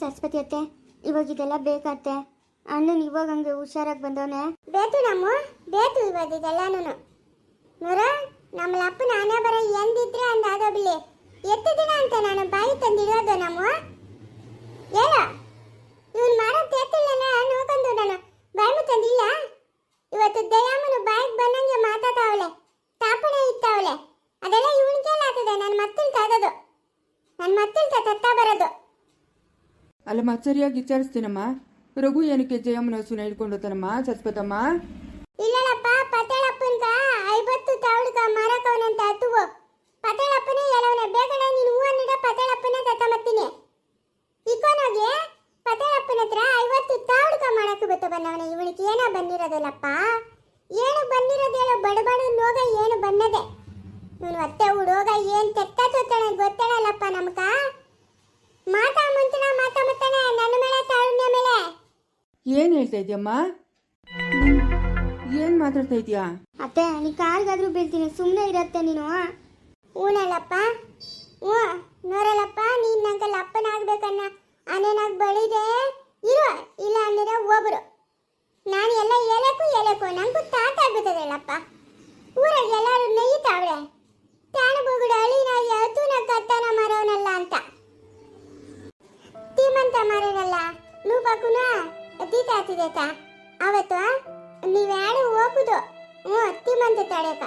ಸರಸ್ವತಿ ಅತ್ತೆ, ಇವಾಗ ಇದೆಲ್ಲ ಬೇಕತ್ತೆ ಅಣ್ಣನ್ ಇವಾಗ ಹಂಗೆ ಹುಷಾರಾಗಿ ಬಂದವನೆ? ಬೇತು ನಮ್ಮ, ಬೇತು ಇವಾಗ ಇದೆಲ್ಲಾನು ನೋರ, ನಮ್ಮ ಅಪ್ಪನ ಹಣೆ ಬರ ಎಂದಿದ್ರೆ ಅಂದ ಬಿಳಿ. ಎತ್ತು ದಿನ ಅಂತ ನಾನು ಬಾಯಿ ತಂದಿಡೋದು ನಮ್ಮ. ಹೇಳ, ಇವನ್ ಮಾಡೋ ತೇತಿಲ್ಲ ನೋಡ್ಕೊಂಡು ನಾನು ಬಾಯಿ ತಂದಿಲ್ಲ ಇವತ್ತು ದಯಾಮನು ಬಾಯಿಗೆ ಬಂದಂಗೆ ಮಾತಾಡವಳೆ ತಾಪಣೆ ಇತ್ತವಳೆ ಅದೆಲ್ಲ ಇವನಿಗೆಲ್ಲ ಆಗ್ತದೆ ನನ್ನ ಮತ್ತಲ್ ತಗೋದು ನನ್ನ ಮತ್ತಲ್ ತತ್ತಾ ಬರೋದು ಅಲ್ಲಮ್ಮ ಸರಿಯಾಗಿ ವಿಚಾರಿಸ್ತೀನಮ್ಮ. ರಘು ಏನಕ್ಕೆ ಜಯಮ್ಮನ ಹಸುನ ಹಿಡ್ಕೊಂಡು ಹೋಗ್ತಾನಮ್ಮ ಸರಸ್ವತಮ್ಮ ಇಲ್ಲಪ್ಪ ಪತೇಳಪ್ಪನ್ಕ ಐವತ್ತು ತಾವಳಿಕ ಮಾರಕವನಂತ ಹತ್ತುವು ಪತೇಳಪ್ಪನೇ ಎಲ್ಲವನ ಬೇಕಡೆ ನೀನು ಹೂ ಅನ್ನಿಡ ಪತೇಳಪ್ಪನೇ ತತ್ತಮತ್ತೀನಿ ಇಕೋನೋಗಿ ಪತೇಳಪ್ಪನ ಹತ್ರ ಐವತ್ತು ತಾವಳಿಕ ಮಾಡಕ್ಕೆ ಬತ್ತ ಬಂದವನ. ಇವನಿಗೆ ಏನೋ ಬಂದಿರೋದಿಲ್ಲಪ್ಪ ಏನು ಬಂದಿರೋದು ಹೇಳೋ ಬಡಬಡ ನೋಗ ಏನು ಬನ್ನದೆ ಇವನು ಅತ್ತೆ ಹುಡುಗ ಏನ್ ತೆತ್ತ ತೊತ್ತಾನೆ ಗೊತ್ತೇಳಲ್ಲಪ್ಪ ನಮ್ಕ ಮಾತಾ ಮುಂತನ ಮಾತಾ ಮತ್ತಾನೆ ನನ್ನ ಮೇಲೆ ತಾಳ್ಮೆ ಮೇಲೆ ಏನು ಹೇಳ್ತಾ ಇದೆಯಮ್ಮ ಏನು ಮಾತಾಡ್ತಾ ಇದೀಯಾ? ಅತ್ತೆ, ನೀ ಕಾರ್ಗಾದ್ರೂ ಬೀಳ್ತೀನಿ ಸುಮ್ಮನೆ ಇರತ್ತೆ ನೀನು. ಊನಲ್ಲಪ್ಪ? ಹ್ಞೂ ನೋರಲ್ಲಪ್ಪ ನೀನ್ ನಂಗೆ ಅಪ್ಪನಾಗ್ಬೇಕನ್ನ. ಅನೇನಾಗ್ ಬಳಿದೆ. ಇರು, ಇಲ್ಲ ಅಂದಿರ ಒಬ್ರು. ನಾನು ಎಲ್ಲ ಎಲೆಕು ಎಲೆಕು ನಂಗೂ ತಾತ ಆಗ್ಬಿಟ್ಟದಲ್ಲಪ್ಪ. ಊರಾಗ ಎಲ್ಲರೂ ನೆಯ್ತಾವಳೆ ಹೋಗುದು ಅತ್ತಿ ತೀಮಂತ ತಡೆಕ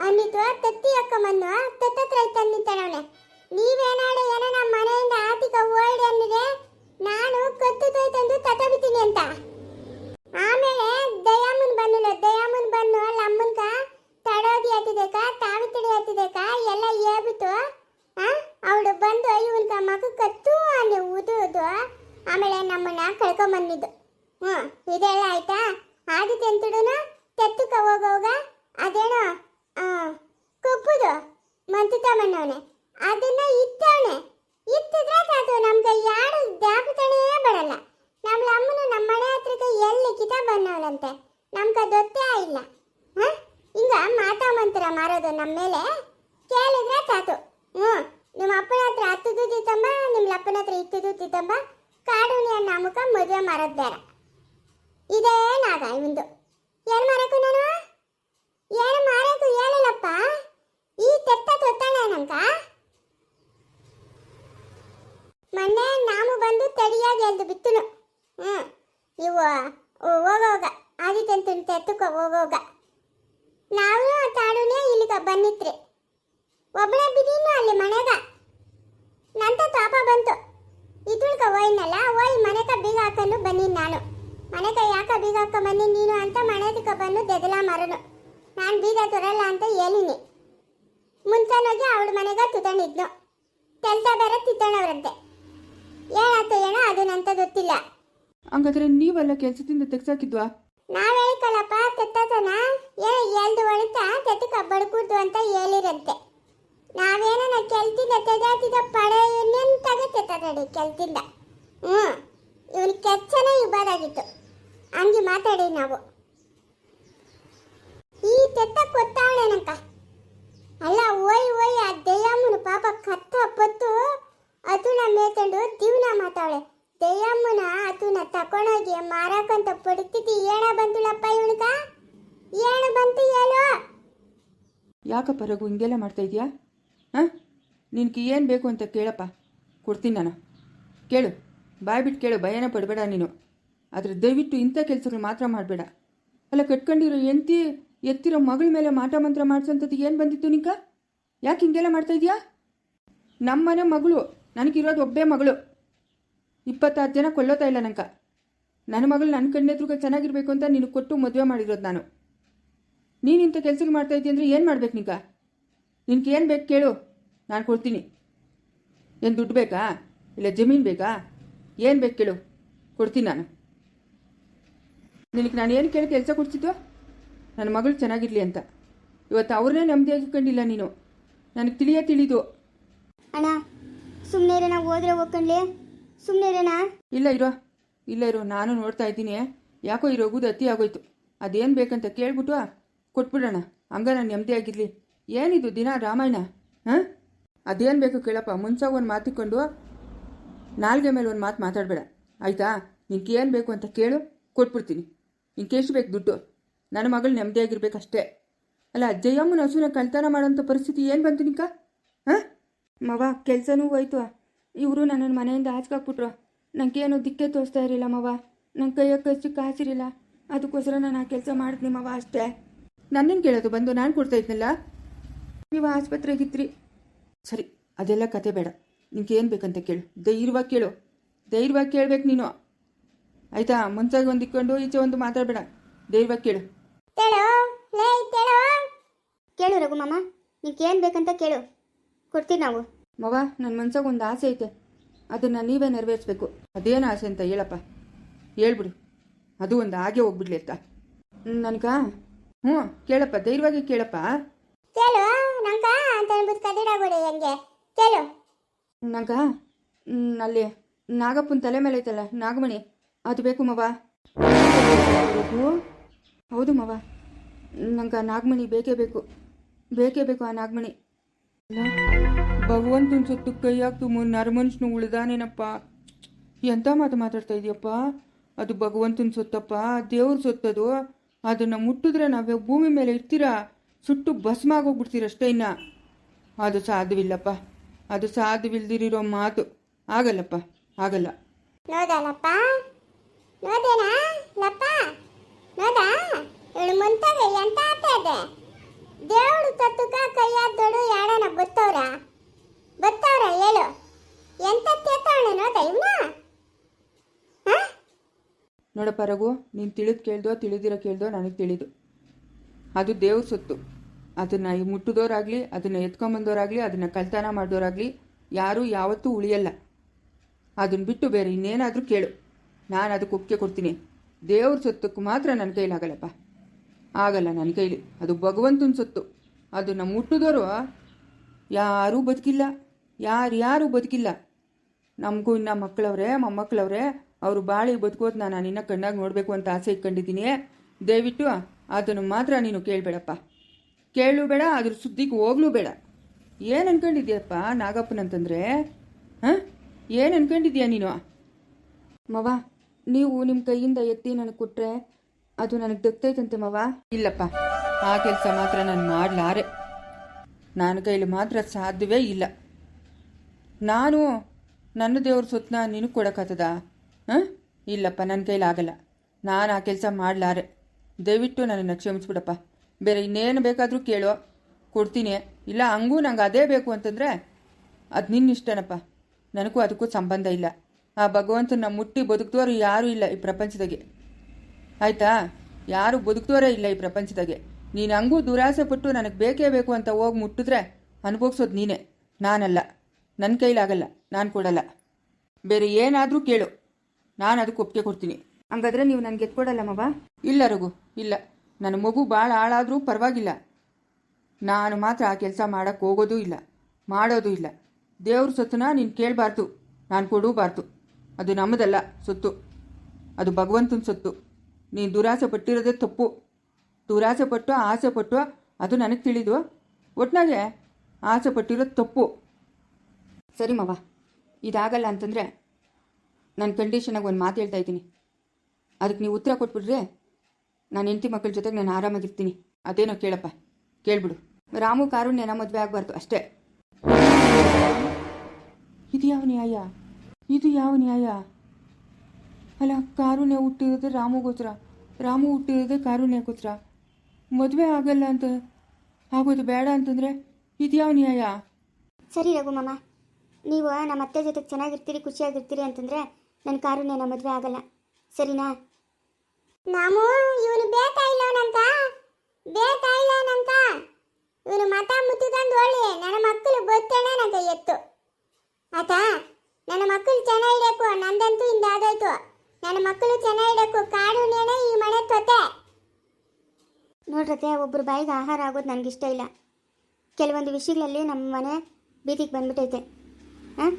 ಅನ್ನಿತು ತತ್ತಿ ಅಕ್ಕ ಮನ್ನು ತತ್ತತ್ರ ತಂದಿತ್ತನವನೆ ನೀವೇನಾಡು ಏನೋ ನಮ್ಮ ಮನೆಯಿಂದ ಆತಿಕ ಓಡಿ ಅಂದಿದೆ ನಾನು ಕತ್ತು ತೊಯ್ತಂದು ತತ ಬಿತ್ತೀನಿ ಅಂತ ಆಮೇಲೆ ದಯಾಮನ್ ಬನ್ನಿಲ್ಲ ದಯಾಮನ್ ಬನ್ನು ಲಮ್ಮನ್ಕ ತಡೋದಿ ಹತ್ತಿದೇಕ ತಾವಿ ತಡಿ ಹತ್ತಿದೇಕ ಎಲ್ಲ ಹೇಳ್ಬಿಟ್ಟು ಆ ಅವಳು ಬಂದು ಇವನ್ಕ ಮಗ ಕತ್ತು ಅಂದೆ ಉದುದು ಆಮೇಲೆ ನಮ್ಮನ್ನ ಕಳ್ಕೊಂಬಂದಿದ್ದು ಹ್ಞೂ ಇದೆಲ್ಲ ಆಯ್ತಾ ಆದಿತ್ಯ ಅಂತುಡುನು ತೆತ್ತುಕ ಹೋಗೋವಾಗ ಅದೇನೋ ಕಪ್ಪುದು ಮಂತುತ ಮಣ್ಣವನೆ ಅದನ್ನ ಇತ್ತವನೆ ಇತ್ತಿದ್ರೆ ಸಾಕು ನಮ್ಗೆ ಯಾರು ದಾಪತನೇ ಬರಲ್ಲ. ನಮ್ಮ ಅಮ್ಮನ ನಮ್ಮ ಮನೆ ಹತ್ರಕ್ಕೆ ಎಲ್ಲಿ ಕಿತ ಬಂದವಳಂತೆ ನಮ್ಗೆ ಗೊತ್ತೇ ಇಲ್ಲ ಹಿಂಗ ಮಾತಾ ಮಂತ್ರ ಮಾರೋದು ನಮ್ಮ ಮೇಲೆ? ಕೇಳಿದ್ರೆ ಸಾತು ಹ್ಞೂ, ನಿಮ್ಮ ಅಪ್ಪನ ಹತ್ರ ಹತ್ತು ತಿತ್ತಂಬ ನಿಮ್ಮ ಅಪ್ಪನ ಹತ್ರ ಇತ್ತು ತಿತ್ತಂಬ ಕಾಡುಣಿಯ ನಾಮಕ ಮದುವೆ ಮಾರೋದು ಬೇಡ. ಇದೇ ನಾಗ ಇವಂದು. ಏನು ಮಾರಕು ನಾನು? ಏನು ಮಾಡೋದು ಹೇಳಿಲ್ಲಪ್ಪ ಈ ತೆತ್ತ ತೊತ್ತಾಳೆ ನಂಕ ಮೊನ್ನೆ ನಾವು ಬಂದು ತಡಿಯಾಗಿ ಎಲ್ದು ಬಿತ್ತುನು. ಹ್ಞೂ ನೀವು ಹೋಗೋಗ. ಆದಿತ್ಯಂತ ತೆತ್ತುಕ ಹೋಗೋಗ. ನಾವು ತಾಡುನೇ ಇಲ್ಲಿಗ ಬಂದಿತ್ರಿ. ಒಬ್ಬಳೆ ಬಿದ್ದೀನು ಅಲ್ಲಿ ಮನೆಗ. ನಂತ ತಾಪ ಬಂತು. ಇದುಳ್ಕ ಹೋಯ್ನಲ್ಲ ಹೋಯ್ ಮನೆಕ ಬೀಗ ಹಾಕೊಂಡು ಬನ್ನಿ ನಾನು. ಮನೆಕ ಯಾಕ ಬೀಗ ಹಾಕ ಬನ್ನಿ ನೀನು ಅಂತ ಮನೆದಕ್ಕ ಬಂದು ದೆದಲ ಮರನು. ನಾನು ಬೀಗ ತೊರಲ್ಲ ಅಂತ ಹೇಳಿನಿ. ಮುಂಚಾನೋಗಿ ಅವಳ ಮನೆಗೆ ತುತಣಿದ್ನು ಕೆಲಸ ಬೇರೆ ತಿತ್ತಣವ್ರಂತೆ ಏನಾಯ್ತು ಏನೋ ಅದು ನಂತ ಗೊತ್ತಿಲ್ಲ. ಹಂಗಾದ್ರೆ ನೀವೆಲ್ಲ ಕೆಲಸದಿಂದ ತೆಗ್ಸಾಕಿದ್ವಾ? ನಾವ್ ಹೇಳಿಕಲ್ಲಪ್ಪ ತೆತ್ತತನ? ಏನ ಎಲ್ದು ಒಳಿತ ತೆತ್ತಕ ಕೂಡ್ದು ಅಂತ ಹೇಳಿರಂತೆ. ನಾವೇನ ಕೆಲ್ತಿಂದ ತೆಗಾತಿದ ಪಡೆ ನಿಂತಾಗ ತೆತ್ತದಡಿ ಕೆಲ್ತಿಂದ ಹ್ಞೂ ಇವನ್ ಕೆಚ್ಚನೇ ಇಬ್ಬಾದಾಗಿತ್ತು. ಹಂಗೆ ಮಾತಾಡಿ ನಾವು. ಈ ತೆತ್ತ ಕೊತ್ತಾವಳೇನಂಕ ಅಲ್ಲ, ಓಯ್ ಓಯ್, ಆ ದಯ್ಯಮ್ಮನ ಪಾಪ ಕತ್ತ ಪತ್ತು ಅತುನ ಮೇತಂಡು ದಿವ್ನ ಮಾತಾವಳೆ ದಯ್ಯಮ್ಮನ ಅತುನ ತಕೊಂಡೋಗಿ ಮಾರಾಕಂತ ಪರಿಸ್ಥಿತಿ ಏಣ ಬಂತುಳಪ್ಪ ಇವನಕ? ಏಣ ಬಂತು ಹೇಳು? ಯಾಕಪ್ಪ ರಘು, ಹಿಂಗೆಲ್ಲ ಮಾಡ್ತಾ ಇದೀಯಾ? ಹಾಂ? ನಿನ್ಗೆ ಏನು ಬೇಕು ಅಂತ ಕೇಳಪ್ಪ. ಕೊಡ್ತೀನಿ ನಾನು. ಕೇಳು. ಬಾಯ್ ಬಿಟ್ಟು ಕೇಳು, ಭಯನ ಪಡಬೇಡ ನೀನು. ಆದರೆ ದಯವಿಟ್ಟು ಇಂಥ ಕೆಲಸಗಳು ಮಾತ್ರ ಮಾಡಬೇಡ. ಅಲ್ಲ, ಕಟ್ಕೊಂಡಿರೋ ಎಂತಿ ಎತ್ತಿರೋ ಮಗಳ ಮೇಲೆ ಮಾಟ ಮಂತ್ರ ಮಾಡಿಸೋಂಥದ್ದು ಏನು ಬಂದಿತ್ತು ನಿಂಕ ಯಾಕೆ ಹಿಂಗೆಲ್ಲ ಮಾಡ್ತಾ ಇದೀಯಾ? ನಮ್ಮನೆ ಮಗಳು ನನಗಿರೋದು ಒಬ್ಬೇ ಮಗಳು. ಇಪ್ಪತ್ತಾರು ಜನ ಕೊಲ್ಲೋತಾ ಇಲ್ಲ ನಂಕ ನನ್ನ ಮಗಳು ನನ್ನ ಕಣ್ಣೆದ್ರುಗ ಚೆನ್ನಾಗಿರಬೇಕು ಅಂತ ನಿನಗೆ ಕೊಟ್ಟು ಮದುವೆ ಮಾಡಿರೋದು ನಾನು. ನೀನು ಇಂಥ ಕೆಲಸಗಳು ಮಾಡ್ತಾ ಇದ್ದೀಯ ಅಂದರೆ ಏನು ಮಾಡ್ಬೇಕು ನಿಂಕ ನಿನಗೆ ಏನು ಬೇಕು ಕೇಳು, ನಾನು ಕೊಡ್ತೀನಿ. ಏನು ದುಡ್ಡು ಬೇಕಾ? ಇಲ್ಲ ಜಮೀನು ಬೇಕಾ? ಏನು ಬೇಕು ಕೇಳು, ಕೊಡ್ತೀನಿ ನಾನು. ನಿನಗೆ ನಾನು ಏನು ಕೇಳಿ ಕೆಲಸ ಕೊಡ್ತಿದ್ವು ನನ್ನ ಮಗಳು ಚೆನ್ನಾಗಿರಲಿ ಅಂತ. ಇವತ್ತು ಅವ್ರನ್ನೇ ನೆಮ್ಮದಿಯಾಗಿ ಕಂಡಿಲ್ಲ ನೀನು. ನನಗೆ ತಿಳಿಯ ತಿಳಿದು. ಅಣ್ಣ ಸುಮ್ಮನೆ ಇರೋಣ ಹೋದ್ರೆ ಹೋಗ್ಕೊಂಡ್ಲಿ ಸುಮ್ಮನೆ ಇರೋಣ ಇಲ್ಲ ಇರೋ ಇಲ್ಲ ಇರೋ ನಾನು ನೋಡ್ತಾ ಇದ್ದೀನಿ. ಯಾಕೋ ಈ ರಘುದು ಅತಿ ಆಗೋಯ್ತು. ಅದೇನು ಬೇಕಂತ ಕೇಳ್ಬಿಟ್ಟು ಕೊಟ್ಬಿಡೋಣ. ಹಂಗ ನಾನು ನೆಮ್ಮದಿಯಾಗಿರಲಿ. ಏನಿದು ದಿನ ರಾಮಾಯಣ? ಹಾಂ? ಅದೇನು ಬೇಕು ಕೇಳಪ್ಪ. ಮುಂಚೆ ಒಂದು ಮಾತಿಕೊಂಡು ನಾಲ್ಗೆ ಮೇಲೆ ಒಂದು ಮಾತು ಮಾತಾಡಬೇಡ. ಆಯಿತಾ? ನಿನ್ಗೆ ಏನು ಬೇಕು ಅಂತ ಕೇಳು ಕೊಟ್ಬಿಡ್ತೀನಿ. ನಿನ್ಗೆ ಎಷ್ಟು ಬೇಕು ದುಡ್ಡು? ನನ್ನ ಮಗಳು ನೆಮ್ಮದಿಯಾಗಿರ್ಬೇಕಷ್ಟೇ. ಅಲ್ಲ ಅಜ್ಜಯ್ಯಮ್ಮನ ಹಸುನ ಕಳ್ತನ ಮಾಡೋಂಥ ಪರಿಸ್ಥಿತಿ ಏನು ಬಂತು ನಿಕ್ಕ ಹಾಂ? ಮವ, ಕೆಲಸನೂ ಹೋಯ್ತು. ಇವರು ನನ್ನನ್ನು ಮನೆಯಿಂದ ಆಚೆಗಾಕ್ಬಿಟ್ರು ನನಗೇನು ದಿಕ್ಕೆ ತೋರಿಸ್ತಾ ಇರಲಿಲ್ಲ ಮವ. ನನ್ನ ಕೈಯ ಕಚ್ಚು ಕಾಸಿರಲಿಲ್ಲ. ಅದಕ್ಕೋಸ್ಕರ ನಾನು ಆ ಕೆಲಸ ಮಾಡಿದ್ನಿ ಮವ ಅಷ್ಟೇ. ನನ್ನನ್ನು ಕೇಳೋದು? ಬಂದು ನಾನು ಕೊಡ್ತಾ ಇದ್ನಲ್ಲ? ನೀವು ಆಸ್ಪತ್ರೆಗಿದ್ರಿ ಸರಿ, ಅದೆಲ್ಲ ಕತೆ ಬೇಡ. ನಿಂಗೆ ಏನು ಬೇಕಂತ ಕೇಳು. ಧೈರ್ಯವಾಗಿ ಕೇಳು. ಧೈರ್ಯವಾಗಿ ಕೇಳಬೇಕು ನೀನು. ಆಯಿತಾ? ಮುಂಚಾಗಿ ಒಂದು ಇಕ್ಕೊಂಡು ಈಚೆ ಒಂದು ಮಾತಾಡಬೇಡ. ಧೈರ್ಯವಾಗಿ ಕೇಳು. ತೇಳೋ ಲೇ ತೇಳೋ ಕೇಳು ರಘು ಮಾಮ ಏನು ಬೇಕಂತ ಕೇಳು. ಕೊಡ್ತೀವಿ ನಾವು. ಮವ ನನ್ನ ಮನ್ಸಾಗ ಒಂದು ಆಸೆ ಐತೆ. ಅದನ್ನು ನೀವೇ ನೆರವೇರಿಸ್ಬೇಕು. ಅದೇನು ಆಸೆ ಅಂತ ಹೇಳಪ್ಪ. ಹೇಳ್ಬಿಡು. ಅದು ಒಂದು ಹಾಗೆ ಹೋಗ್ಬಿಡ್ಲಿ ಅಂತ. ನನ್ಕ ಹ್ಞೂ ಕೇಳಪ್ಪ ಧೈರ್ಯವಾಗಿ ಕೇಳಪ್ಪ. ಕೇಳು ನಂಗ ಅಂತ ಅನ್ಬಿಟ್ಟು ಕದಿಡಾಗೋಡೆ ಹೆಂಗೆ. ಕೇಳು. ನಂಗ? ಅಲ್ಲಿ ನಾಗಪ್ಪನ ತಲೆ ಮೇಲೆ ಐತಲ್ಲ ನಾಗಮಣಿ. ಅದು ಬೇಕು ಮವ? ಹೌದು ಮವ. ನಂಗೆ ಆ ನಾಗಮಣಿ ಬೇಕೇ ಬೇಕು. ಬೇಕೇ ಬೇಕು ಆ ನಾಗಮಣಿ. ಭಗವಂತನ ಸುತ್ತು ಕೈಯಾಗ್ತು ನರ ಮನುಷ್ಯನು ಉಳಿದಾನೇನಪ್ಪ? ಎಂಥ ಮಾತು ಮಾತಾಡ್ತಾ ಇದೆಯಪ್ಪ? ಅದು ಭಗವಂತನ ಸೊತ್ತಪ್ಪ ದೇವ್ರ ಸೊತ್ತದು. ಅದನ್ನು ಮುಟ್ಟಿದ್ರೆ ನಾವೇ ಭೂಮಿ ಮೇಲೆ ಇರ್ತೀರಾ? ಸುಟ್ಟು ಭಸ್ಮ ಆಗೋಗ್ಬಿಡ್ತೀರ ಅಷ್ಟೇ ಇನ್ನ. ಅದು ಸಾಧ್ಯವಿಲ್ಲಪ್ಪ. ಅದು ಸಾಧ್ಯವಿಲ್ದಿರೋ ಮಾತು. ಆಗಲ್ಲಪ್ಪ. ಆಗಲ್ಲ. ನೋಡಲ್ಲಪ್ಪ ಲಪ್ಪ? ನೋದಾ ಇವಳು ಮುಂತಾಗ ಎಂತ ಆಟ ಇದೆ ದೇವಳು ತತ್ತುಕ ಕೈಯಾದ ದೊಡ್ಡು ಯಾಡನ ಗೊತ್ತವ್ರ? ಬತ್ತವ್ರ ಹೇಳು. ಎಂತ ಕೇಳ್ತಾವಣ ನೋಡ ಇವ್ನ? ನೋಡಪ್ಪ ರಘು, ನೀನು ತಿಳಿದು ಕೇಳ್ದೋ ತಿಳಿದಿರೋ ಕೇಳ್ದೋ ನನಗೆ ತಿಳಿದು. ಅದು ದೇವ್ರ ಸೊತ್ತು. ಅದನ್ನು ಮುಟ್ಟಿದೋರಾಗಲಿ, ಅದನ್ನು ಎತ್ಕೊಂಬಂದೋರಾಗಲಿ, ಅದನ್ನು ಕಲ್ತಾನ ಮಾಡಿದೋರಾಗಲಿ, ಯಾರೂ ಯಾವತ್ತೂ ಉಳಿಯಲ್ಲ. ಅದನ್ನು ಬಿಟ್ಟು ಬೇರೆ ಇನ್ನೇನಾದರೂ ಕೇಳು. ನಾನು ಅದಕ್ಕೆ ಒಪ್ಪಿಗೆ ಕೊಡ್ತೀನಿ. ದೇವ್ರ ಸೊತ್ತಕ್ಕೆ ಮಾತ್ರ ನನ್ನ ಕೈಲಾಗಲ್ಲಪ್ಪ ಆಗಲ್ಲ ನನ್ನ ಕೈಲಿ. ಅದು ಭಗವಂತನ ಸೊತ್ತು. ನಮ್ಮ ಹುಟ್ಟಿದವರು ಯಾರೂ ಬದುಕಿಲ್ಲ. ಯಾರು ಯಾರೂ ಬದುಕಿಲ್ಲ. ನಮಗೂ ಇನ್ನು ಮಕ್ಕಳವ್ರೆ, ಮೊಮ್ಮಕ್ಕಳವ್ರೆ, ಅವರು ಬಾಳಿ ಬದುಕೋದು ನಾನು ನಿನ್ನ ಕಣ್ಣಾಗಿ ನೋಡಬೇಕು ಅಂತ ಆಸೆ ಇಟ್ಕೊಂಡಿದ್ದೀನಿ. ದಯವಿಟ್ಟು ಅದನ್ನು ಮಾತ್ರ ನೀನು ಕೇಳಬೇಡಪ್ಪ. ಕೇಳು ಬೇಡ, ಅದ್ರ ಸುದ್ದಿಗೆ ಹೋಗ್ಲೂ ಬೇಡ. ಏನು ಅನ್ಕೊಂಡಿದ್ಯಪ್ಪ ನಾಗಪ್ಪನಂತಂದ್ರೆ? ಹಾಂ? ಏನು ಅನ್ಕೊಂಡಿದ್ಯಾ ನೀನು? ಮವ ನೀವು ನಿಮ್ಮ ಕೈಯಿಂದ ಎತ್ತಿ ನನಗೆ ಕೊಟ್ಟರೆ ಅದು ನನಗೆ ದಕ್ತೈತಂತೆ ಮವ. ಇಲ್ಲಪ್ಪ, ಆ ಕೆಲಸ ಮಾತ್ರ ನಾನು ಮಾಡಲಾರೆ. ನನ್ನ ಕೈಲಿ ಮಾತ್ರ ಸಾಧ್ಯವೇ ಇಲ್ಲ. ನಾನು ನನ್ನ ದೇವ್ರ ಸೊತ್ತನ್ನ ನಿನಗೆ ಕೊಡೋಕ್ಕಾಗ್ತದ ಹಾಂ? ಇಲ್ಲಪ್ಪ ನನ್ನ ಕೈಲಿ ಆಗಲ್ಲ. ನಾನು ಆ ಕೆಲಸ ಮಾಡಲಾರೆ. ದಯವಿಟ್ಟು ನನ್ನನ್ನು ಕ್ಷಮಿಸ್ಬಿಡಪ್ಪ. ಬೇರೆ ಇನ್ನೇನು ಬೇಕಾದರೂ ಕೇಳೋ, ಕೊಡ್ತೀನಿ. ಇಲ್ಲ, ಹಂಗೂ ನಂಗೆ ಅದೇ ಬೇಕು ಅಂತಂದರೆ ಅದು ನಿನ್ನ ಇಷ್ಟನಪ್ಪ. ನನಗೂ ಅದಕ್ಕೂ ಸಂಬಂಧ ಇಲ್ಲ. ಆ ಭಗವಂತನ ಮುಟ್ಟಿ ಬದುಕ್ದೋರು ಯಾರೂ ಇಲ್ಲ ಈ ಪ್ರಪಂಚದಾಗೆ. ಆಯ್ತಾ? ಯಾರು ಬದುಕ್ದೋರೇ ಇಲ್ಲ ಈ ಪ್ರಪಂಚದಾಗೆ. ನೀನು ಹಂಗೂ ದುರಾಸೆ ಪಟ್ಟು ನನಗೆ ಬೇಕೇ ಬೇಕು ಅಂತ ಹೋಗಿ ಮುಟ್ಟಿದ್ರೆ ಅನುಭವಿಸೋದು ನೀನೇ. ನಾನಲ್ಲ. ನನ್ನ ಕೈಲಾಗಲ್ಲ. ನಾನು ಕೊಡಲ್ಲ. ಬೇರೆ ಏನಾದರೂ ಕೇಳು. ನಾನು ಅದಕ್ಕೆ ಒಪ್ಪಿಗೆ ಕೊಡ್ತೀನಿ. ಹಂಗಾದ್ರೆ ನೀವು ನನಗೆ ಎತ್ಕೊಡಲ್ಲ ಮವ? ಇಲ್ಲ ರಘು ಇಲ್ಲ. ನನ್ನ ಮಗು ಭಾಳ ಹಾಳಾದರೂ ಪರವಾಗಿಲ್ಲ. ನಾನು ಮಾತ್ರ ಆ ಕೆಲಸ ಮಾಡೋಕ್ಕೆ ಹೋಗೋದೂ ಇಲ್ಲ. ಮಾಡೋದು ಇಲ್ಲ. ದೇವ್ರ ಸತ್ತನ ನೀನು ಕೇಳಬಾರ್ದು. ನಾನು ಕೊಡೂಬಾರ್ದು. ಅದು ನಮ್ಮದಲ್ಲ, ಸೊತ್ತು. ಅದು ಭಗವಂತನ ಸೊತ್ತು. ನೀನು ದುರಾಸೆ ಪಟ್ಟಿರೋದೇ ತಪ್ಪು. ದುರಾಸೆ ಪಟ್ಟು ಆಸೆ ಪಟ್ಟು ಅದು ನನಗೆ ತಿಳಿದು. ಒಟ್ನಾಗೆ ಆಸೆ ಪಟ್ಟಿರೋದು ತಪ್ಪು. ಸರಿ ಮವ, ಇದಾಗಲ್ಲ ಅಂತಂದರೆ ನನ್ನ ಕಂಡೀಷನಾಗಿ ಒಂದು ಮಾತು ಹೇಳ್ತಾ ಇದ್ದೀನಿ. ಅದಕ್ಕೆ ನೀವು ಉತ್ತರ ಕೊಟ್ಬಿಟ್ರೆ ನಾನು ಹೆಂಡತಿ ಮಕ್ಕಳ ಜೊತೆಗೆ ನಾನು ಆರಾಮಾಗಿರ್ತೀನಿ. ಅದೇನೋ ಕೇಳಪ್ಪ, ಕೇಳ್ಬಿಡು. ರಾಮು ಕಾರುಣ್ಯನ ಮದುವೆ ಆಗಬಾರ್ದು ಅಷ್ಟೇ. ಇದು ಯಾವ ನ್ಯಾಯ? ಇದು ಯಾವ ನ್ಯಾಯ? ಅಲ್ಲ ಕಾರುಣ್ಯ ಹುಟ್ಟಿರೋದೇ ರಾಮುಗೋಸ್ಕರ ರಾಮು ಹುಟ್ಟಿರೋದೇ ಕಾರುಣ್ಯಕ್ಕೋಸ್ಕರ ಮದುವೆ ಆಗಲ್ಲ ಅಂತ ಆಗೋದು ಬೇಡ ಅಂತಂದರೆ ಇದು ಯಾವ ನ್ಯಾಯ? ಸರಿ ರಘು ಮಾಮ ನೀವು ನಮ್ಮ ಅತ್ತೆ ಜೊತೆ ಚೆನ್ನಾಗಿರ್ತೀರಿ ಖುಷಿಯಾಗಿರ್ತೀರಿ ಅಂತಂದರೆ ನನ್ನ ಕಾರುಣ್ಯನ ಮದುವೆ ಆಗಲ್ಲ. ಸರಿನಾ? ನಾವು ಇವನು ಬೇತಾ ಇಲ್ಲ ನಂಕ ಬೇತಾ ಇಲ್ಲ ನಂಕ ಇವನು ಮತ ಮುತ್ತಿದಂದು ಒಳ್ಳೆ ನನ್ನ ಮಕ್ಕಳು ಗೊತ್ತೇನೆ ನಂಗೆ ಎತ್ತು. ಆತಾ ನನ್ನ ಮಕ್ಕಳು ಚೆನ್ನಾಗಿಡಬೇಕು ನಂದಂತೂ ಹಿಂದಾಗೋಯ್ತು. ನನ್ನ ಮಕ್ಕಳು ಚೆನ್ನಾಗಿಡಬೇಕು ಕಾಡುನೇನೆ ಈ ಮನೆ ತೊತೆ ನೋಡ್ರತೆ ಒಬ್ಬರು ಬಾಯಿಗೆ ಆಹಾರ ಆಗೋದು ನನಗಿಷ್ಟ ಇಲ್ಲ. ಕೆಲವೊಂದು ವಿಷಯಗಳಲ್ಲಿ ನಮ್ಮ ಮನೆ ಬೀದಿಗೆ ಬಂದ್ಬಿಟ್ಟೈತೆ ಹಾಂ?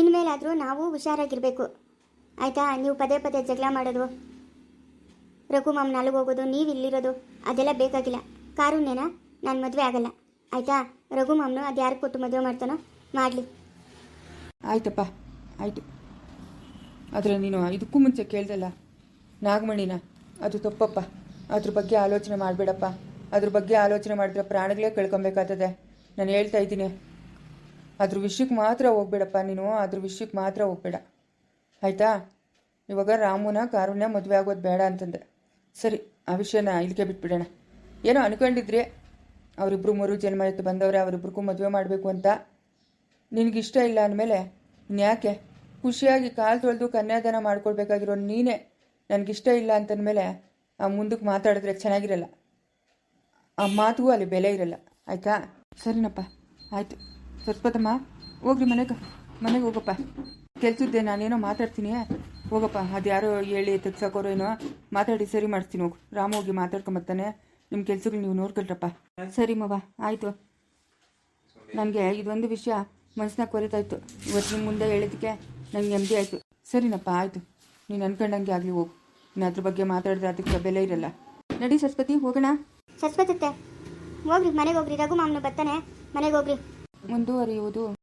ಇನ್ಮೇಲಾದರೂ ನಾವು ಹುಷಾರಾಗಿರಬೇಕು. ಆಯಿತಾ? ನೀವು ಪದೇ ಪದೇ ಜಗಳ ಮಾಡೋದು, ರಘು ಮಾಮ್ ನಾಲ್ಗೆ ಹೋಗೋದು, ನೀವು ಇಲ್ಲಿರೋದು, ಅದೆಲ್ಲ ಬೇಕಾಗಿಲ್ಲ. ಕಾರುಣ್ಯನ ನಾನು ಮದುವೆ ಆಗಲ್ಲ. ಆಯಿತಾ? ರಘು ಮಾಮ್ನು ಅದು ಯಾರು ಕೊಟ್ಟು ಮದುವೆ ಮಾಡ್ತಾನೋ? ಮಾಡಲಿ. ಆಯ್ತಪ್ಪ. ಆಯಿತು. ಆದರೆ ನೀನು ಇದಕ್ಕೂ ಮುಂಚೆ ಕೇಳ್ದಲ್ಲ, ನಾಗಮಣಿನ, ಅದು ತಪ್ಪಪ್ಪ. ಅದ್ರ ಬಗ್ಗೆ ಆಲೋಚನೆ ಮಾಡಬೇಡಪ್ಪ. ಅದ್ರ ಬಗ್ಗೆ ಆಲೋಚನೆ ಮಾಡಿದ್ರೆ ಪ್ರಾಣಗಳೇ ಕಳ್ಕೊಬೇಕಾಗ್ತದೆ. ನಾನು ಹೇಳ್ತಾ ಇದ್ದೀನಿ. ಅದ್ರ ವಿಷಯಕ್ಕೆ ಮಾತ್ರ ಹೋಗ್ಬೇಡಪ್ಪ ನೀನು, ಅದ್ರ ವಿಷಯಕ್ಕೆ ಮಾತ್ರ ಹೋಗ್ಬೇಡ. ಆಯಿತಾ? ಇವಾಗ ರಾಮುನ ಕಾರುಣ್ಯ ಮದುವೆ ಆಗೋದು ಬೇಡ ಅಂತಂದೆ. ಸರಿ, ಆ ವಿಷಯನ ಇಲ್ಲಿಗೆ ಬಿಟ್ಬಿಡೋಣ. ಏನೋ ಅನ್ಕೊಂಡಿದ್ರಿ? ಅವರಿಬ್ಬರು ಮರು ಜನ್ಮ ಎತ್ತು ಬಂದವ್ರೆ, ಅವರಿಬ್ರಿಗೂ ಮದುವೆ ಮಾಡಬೇಕು ಅಂತ. ನಿನಗಿಷ್ಟ ಇಲ್ಲ ಅಂದಮೇಲೆ ಇನ್ಯಾಕೆ? ಖುಷಿಯಾಗಿ ಕಾಲು ತೊಳೆದು ಕನ್ಯಾದಾನ ಮಾಡ್ಕೊಳ್ಬೇಕಾಗಿರೋ ನೀನೇ ನನಗಿಷ್ಟ ಇಲ್ಲ ಅಂತಂದಮೇಲೆ ಆ ಮುಂದಕ್ಕೆ ಮಾತಾಡಿದ್ರೆ ಚೆನ್ನಾಗಿರಲ್ಲ. ಆ ಮಾತಿಗೂ ಅಲ್ಲಿ ಬೆಲೆ ಇರಲ್ಲ. ಆಯಿತಾ? ಸರಿನಪ್ಪ. ಆಯಿತು. ಸ್ವಲ್ಪತಮ್ಮ ಹೋಗ್ರಿ ಮನೆಗೆ. ಮನೆಗೆ ಹೋಗಪ್ಪ. ಕೆಲ್ಸದ್ದೆ ನಾನೇನೋ ಮಾತಾಡ್ತೀನಿ. ಹೋಗಪ್ಪ. ಅದ್ಯಾರೋ ಹೇಳಿ ತೆಗ್ಸೋಕೋರೋ ಏನೋ ಮಾತಾಡಿ ಸರಿ ಮಾಡ್ತೀನಿ ಹೋಗು. ರಾಮ ಹೋಗಿ ಮಾತಾಡ್ಕೊಂಬರ್ತಾನೆ ನಿಮ್ಮ ಕೆಲ್ಸಗಳು ನೀವು ನೋಡ್ಕೊಳ್ರಪ್ಪ. ಸರಿ ಮವ. ಆಯಿತು. ನನಗೆ ಇದೊಂದು ವಿಷಯ ಕೊರಿತಾಯಿತ್ತು ಇವತ್ತು ನಿಮ್ಮ ಮುಂದೆ ಹೇಳಿದ್ದಕ್ಕೆ ನನಗೆ ನೆಮ್ಮದಿ ಆಯಿತು. ಸರಿನಪ್ಪ ಆಯಿತು. ನೀನು ಅನ್ಕೊಂಡಂಗೆ ಆಗಲಿ ಹೋಗು. ನೀನು ಅದ್ರ ಬಗ್ಗೆ ಮಾತಾಡಿದ್ರೆ ಅದಕ್ಕೆ ಬೆಲೆ ಇರಲ್ಲ. ನಡಿ ಸರಸ್ವತಿ ಹೋಗೋಣ. ಸರಸ್ವತತ್ತೆ ಹೋಗ್ರಿ ಮನೆಗೆ ಹೋಗ್ರಿ. ರಘು ಮಾಮನು ಬರ್ತಾನೆ. ಮನೆಗೆ ಹೋಗ್ರಿ. ಮುಂದುವರಿಯುವುದು.